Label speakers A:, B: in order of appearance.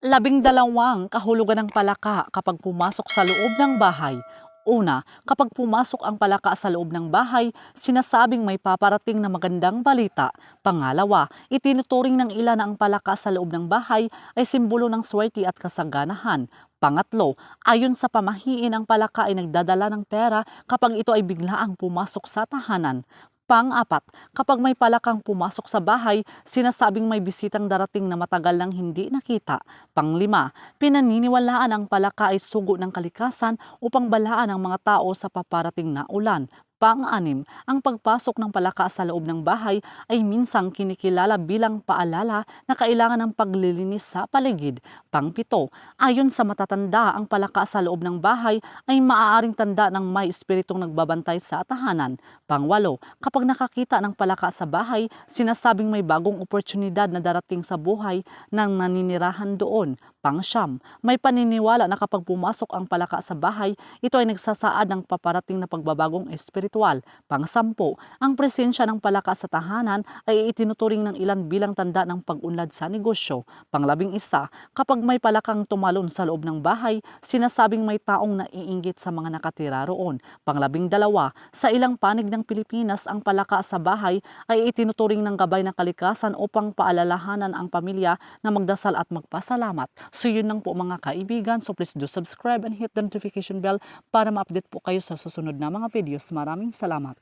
A: Labing dalawang kahulugan ng palaka kapag pumasok sa loob ng bahay. Una, kapag pumasok ang palaka sa loob ng bahay, sinasabing may paparating na magandang balita. Pangalawa, itinuturing ng ilan na ang palaka sa loob ng bahay ay simbolo ng swerte at kasaganahan. Pangatlo, ayon sa pamahiin ang palaka ay nagdadala ng pera kapag ito ay biglaang pumasok sa tahanan. Pang-apat, kapag may palakang pumasok sa bahay, sinasabing may bisitang darating na matagal nang hindi nakita. Panglima, pinaniniwalaan ang palaka ay sugo ng kalikasan upang balaan ang mga tao sa paparating na ulan. Pang-anim, ang pagpasok ng palaka sa loob ng bahay ay minsang kinikilala bilang paalala na kailangan ng paglilinis sa paligid. Pangpito, ayon sa matatanda, ang palaka sa loob ng bahay ay maaaring tanda ng may espiritong nagbabantay sa tahanan. Pangwalo, kapag nakakita ng palaka sa bahay, sinasabing may bagong oportunidad na darating sa buhay ng naninirahan doon. Pangsyam, may paniniwala na kapag pumasok ang palaka sa bahay, ito ay nagsasaad ng paparating na pagbabagong espiritual. Pangsampo, ang presensya ng palaka sa tahanan ay itinuturing ng ilan bilang tanda ng pag-unlad sa negosyo. Panglabing isa, kapag may palakang tumalon sa loob ng bahay, sinasabing may taong naiinggit sa mga nakatira roon. Panglabing dalawa, sa ilang panig ng Pilipinas, ang palaka sa bahay ay itinuturing ng gabay ng kalikasan upang paalalahanan ang pamilya na magdasal at magpasalamat. So yun lang po mga kaibigan. So please do subscribe and hit the notification bell para ma-update po kayo sa susunod na mga videos. Maraming kaming salamat.